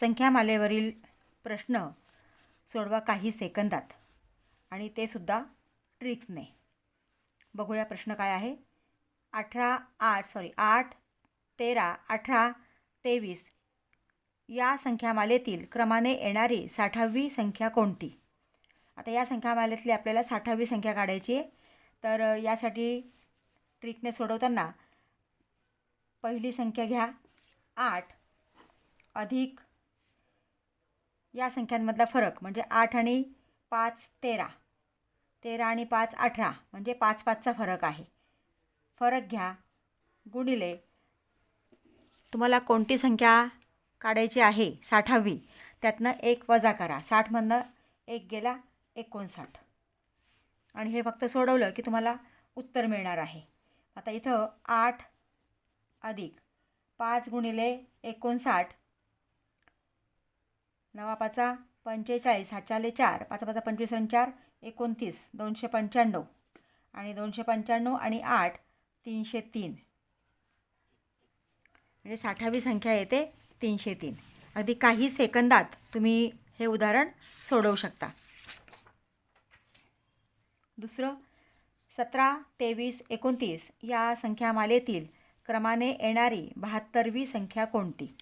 संख्यामालेवरील प्रश्न सोडवा काही सेकंदात. आणि ते सुद्धा ट्रिक्सने बघूया प्रश्न काय आहे. अठरा आठ सॉरी आठ तेरा अठरा तेवीस या संख्यामालेतील क्रमाने येणारी साठावी संख्या कोणती? आता या संख्यामालेतली आपल्याला साठावी संख्या काढायची आहे. तर यासाठी ट्रिकने सोडवताना पहिली संख्या घ्या. आठ अधिक या संख्यांमधला फरक म्हणजे आठ आणि पाच तेरा. तेरा आणि पाच अठरा म्हणजे पाच पाचचा फरक आहे. फरक घ्या गुणिले तुम्हाला कोणती संख्या काढायची आहे? साठावी. त्यातनं एक वजा करा. साठमधनं एक गेला एकोणसाठ. आणि हे फक्त सोडवलं की तुम्हाला उत्तर मिळणार आहे. आता इथं आठ अधिक पाच गुणिले एकोणसाठ नवा पाचा पंचेचाळीस हाचाले चार पाचा पाचा पंचवीस आणि चार एकोणतीस दोनशे पंच्याण्णव. आणि दोनशे पंच्याण्णव आणि आठ तीनशे तीन. म्हणजे साठावी संख्या येते तीनशे तीन. अगदी काही सेकंदात तुम्ही हे उदाहरण सोडवू शकता. दुसरं सतरा तेवीस एकोणतीस या संख्यामालेतील क्रमाने येणारी बहात्तरवी संख्या कोणती?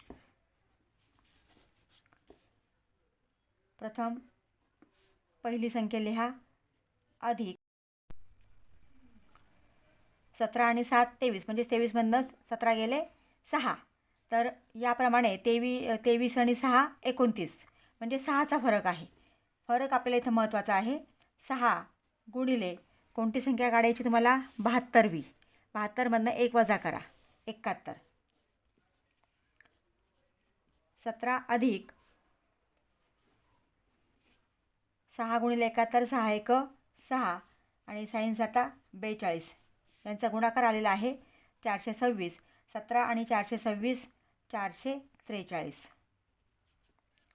प्रथम पहिली संख्या लिहा. अधिक. सतरा आणि सात तेवीस. म्हणजे तेवीसमधनंच सतरा गेले सहा. तर याप्रमाणे तेवी तेवीस आणि सहा एकोणतीस. म्हणजे सहाचा फरक आहे. फरक आपल्याला इथं महत्त्वाचा आहे. सहा गुणिले कोणती संख्या काढायची तुम्हाला? बहात्तरवी बहात्तरमधनं एक वजा करा. एकाहत्तर. सतरा अधिक सहा गुणिले एकाहत्तर सहा एक सहा. आणि सायन्स आता बेचाळीस. यांचा गुणाकार आलेला आहे चारशे सव्वीस. सतरा आणि चारशे सव्वीस चारशे त्रेचाळीस.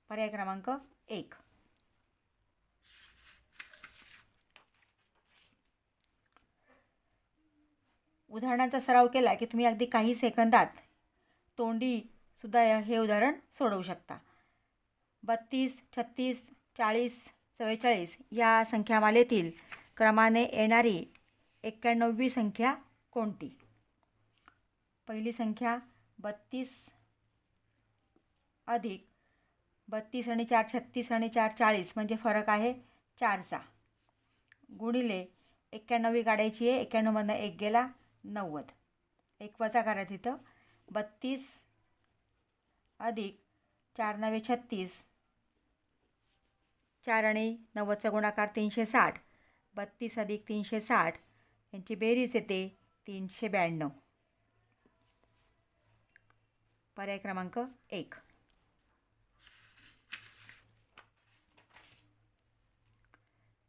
पर्याय क्रमांक एक. उदाहरणांचा सराव केला की तुम्ही अगदी काही सेकंदात तोंडीसुद्धा हे उदाहरण सोडवू शकता. बत्तीस छत्तीस चाळीस चव्वेचाळीस या संख्यामालेतील क्रमाने येणारी एक्क्याण्णववी संख्या कोणती? पहिली संख्या बत्तीस अधिक बत्तीस आणि चार छत्तीस आणि चार चाळीस म्हणजे फरक आहे चारचा. गुणिले एक्क्याण्णवी काढायची आहे एक्क्याण्णवमधनं एक गेला नव्वद. एक वजा करा तिथं. बत्तीस अधिक चार नवे छत्तीस चार आणि नव्वदचा गुणाकार तीनशे साठ. बत्तीस अधिक तीनशे साठ. यांची बेरीज येते तीनशे ब्याण्णव. पर्याय क्रमांक एक.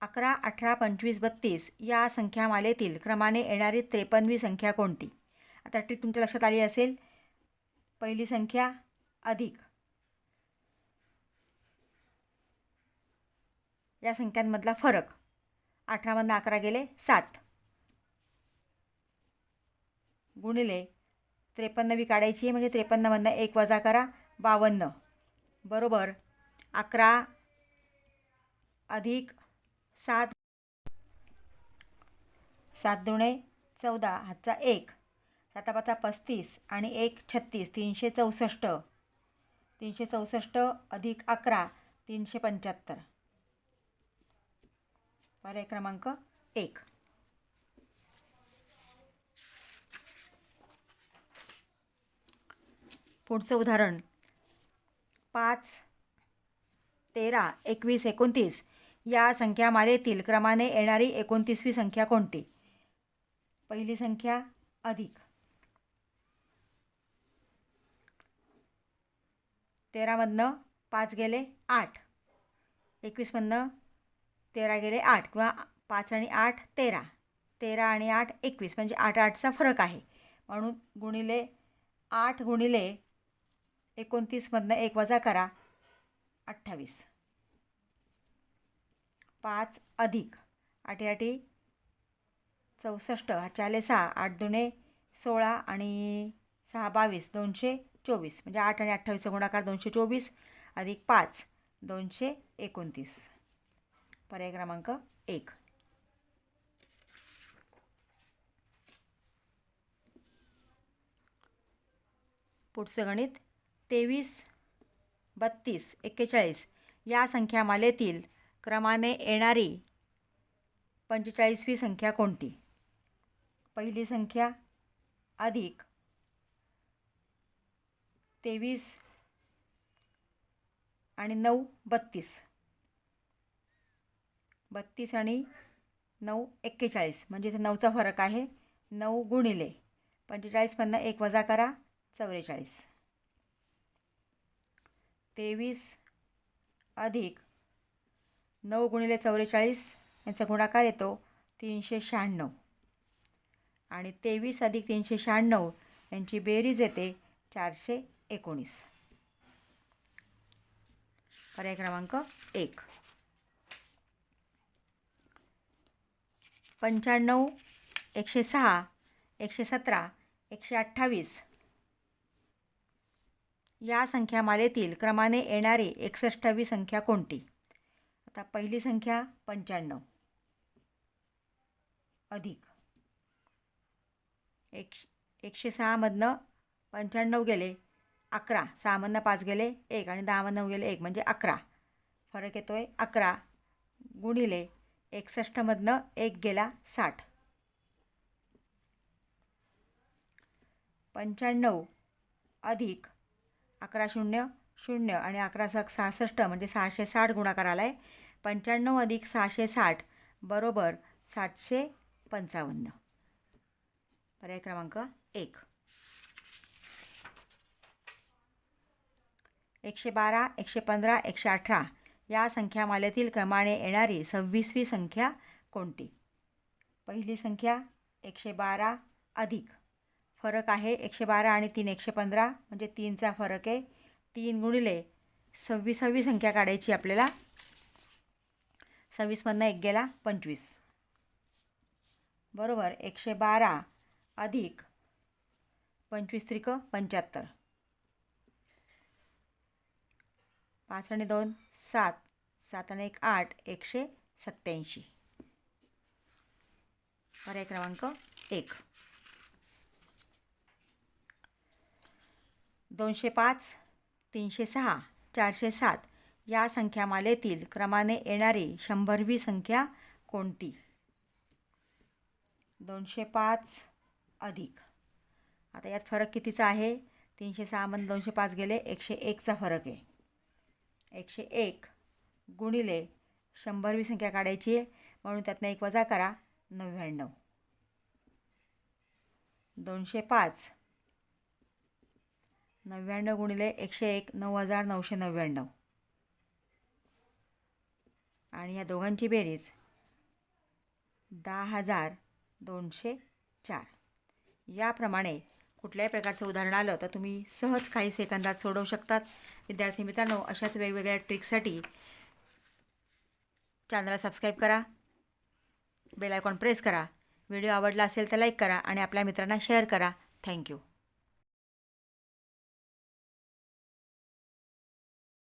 अकरा अठरा पंचवीस बत्तीस या संख्यामालेतील क्रमाने येणारी त्रेपन्नवी संख्या कोणती? आता ट्रिक तुमच्या लक्षात आली असेल. पहिली संख्या अधिक. या संख्यांमधला फरक. अठरामधनं अकरा गेले सात. गुणिले त्रेपन्नवी काढायची आहे म्हणजे त्रेपन्नमधनं एक वजा करा बावन्न. बरोबर. अकरा अधिक सात. सात दुणे चौदा हातचा एक. सातापाचा पाचा पस्तीस आणि एक छत्तीस तीनशे चौसष्ट. तीनशे चौसष्ट अधिक अकरा तीनशे पंच्याहत्तर. पर्याय क्रमांक एक. पुढचं उदाहरण. पाच तेरा एकवीस एकोणतीस या संख्यामालेतील क्रमाने येणारी एकोणतीसवी संख्या कोणती? पहिली संख्या अधिक. तेरामधनं पाच गेले आठ. एकवीसमधनं तेरा गेले आठ किंवा पाच आणि आठ तेरा. तेरा आणि आठ एकवीस म्हणजे आठ आठचा फरक आहे. म्हणून गुणिले आठ गुणिले एकोणतीसमधनं एक वजा करा अठ्ठावीस. पाच अधिक आठी आठी चौसष्ट चाले सहा आठ दुने सोळा आणि सहा बावीस दोनशे चोवीस. म्हणजे आठ आणि अठ्ठावीसचा गुणाकार दोनशे चोवीस अधिक पाच दोनशे एकोणतीस. पर्याय क्रमांक एक. पुढचं गणित तेवीस बत्तीस एक्केचाळीस या संख्यामालेतील क्रमाने येणारी पंचेचाळीसवी संख्या कोणती? पहिली संख्या अधिक तेवीस आणि नऊ बत्तीस. बत्तीस आणि नऊ एक्केचाळीस. म्हणजे इथे नऊचा फरक आहे. नऊ गुणिले पंचेचाळीसमधनं एक वजा करा चौवेचाळीस. तेवीस अधिक नऊ गुणिले चौवेचाळीस यांचा गुणाकार येतो तीनशे शहाण्णव. आणि तेवीस अधिक तीनशे शहाण्णव यांची बेरीज येते चारशे एकोणीस. पर्याय क्रमांक एक. पंच्याण्णव एकशे सहा एकशे सतरा एकशे अठ्ठावीस. या संख्यामालेतील क्रमाने येणारी एकसष्टावी संख्या कोणती? आता पहिली संख्या पंच्याण्णव. अधिक. एक एकशे सहामधनं पंच्याण्णव गेले अकरा. सहामधनं पाच गेले एक. आणि दहामधनं गेले एक. म्हणजे अकरा. फरक येतो आहे अकरा गुणिले एकसष्टमधनं एक गेला साठ. पंच्याण्णव अधिक अकरा शून्य शून्य आणि अकरा सक सहासष्ट म्हणजे सहाशे साठ गुणाकार आला आहे पंच्याण्णव अधिक सहाशे साठ बरोबर सातशे पंचावन्न. पर्याय क्रमांक एक. एकशे बारा एकशे पंधरा एकशे अठरा या संख्यामालेतील क्रमाने येणारी सव्वीसवी संख्या कोणती? पहिली संख्या एकशे बारा अधिक. फरक आहे एकशे बारा आणि तीन एकशे पंधरा म्हणजे तीनचा फरक आहे. तीन गुणिले सव्वीसावी संख्या काढायची आपल्याला. सव्वीसमधनं एक गेला पंचवीस. बरोबर एकशे बारा अधिक पंचवीस त्रिक पंच्याहत्तर. पाच आणि दोन सात. सात आणि एक आठ. एकशे सत्त्याऐंशी. पर्याय क्रमांक एक. दोनशे पाच तीनशे सहा चारशे सात या संख्यामालेतील क्रमाने येणारी शंभरवी संख्या कोणती? दोनशे पाच अधिक. आता यात फरक कितीचा आहे? तीनशे सहामध्ये दोनशे पाच गेले एकशे एकचा फरक आहे. एकशे एक गुणिले शंभरवी संख्या काढायची आहे. म्हणून त्यातनं एक वजा करा नव्याण्णव. दोनशे पाच. नव्याण्णव गुणिले एकशे एक नऊ हजार नऊशे नव्याण्णव. आणि या दोघांची बेरीज दहा हजार दोनशे चार. याप्रमाणे कुठल्याही प्रकारचं उदाहरण आलं तर तुम्ही सहज काही सेकंदात सोडवू शकतात. विद्यार्थी मित्रांनो अशाच वेगवेगळ्या ट्रिक्ससाठी चॅनलला सबस्क्राईब करा बेल आयकॉन प्रेस करा व्हिडिओ आवडला असेल तर लाईक करा आणि आपल्या मित्रांना शेअर करा. थँक्यू.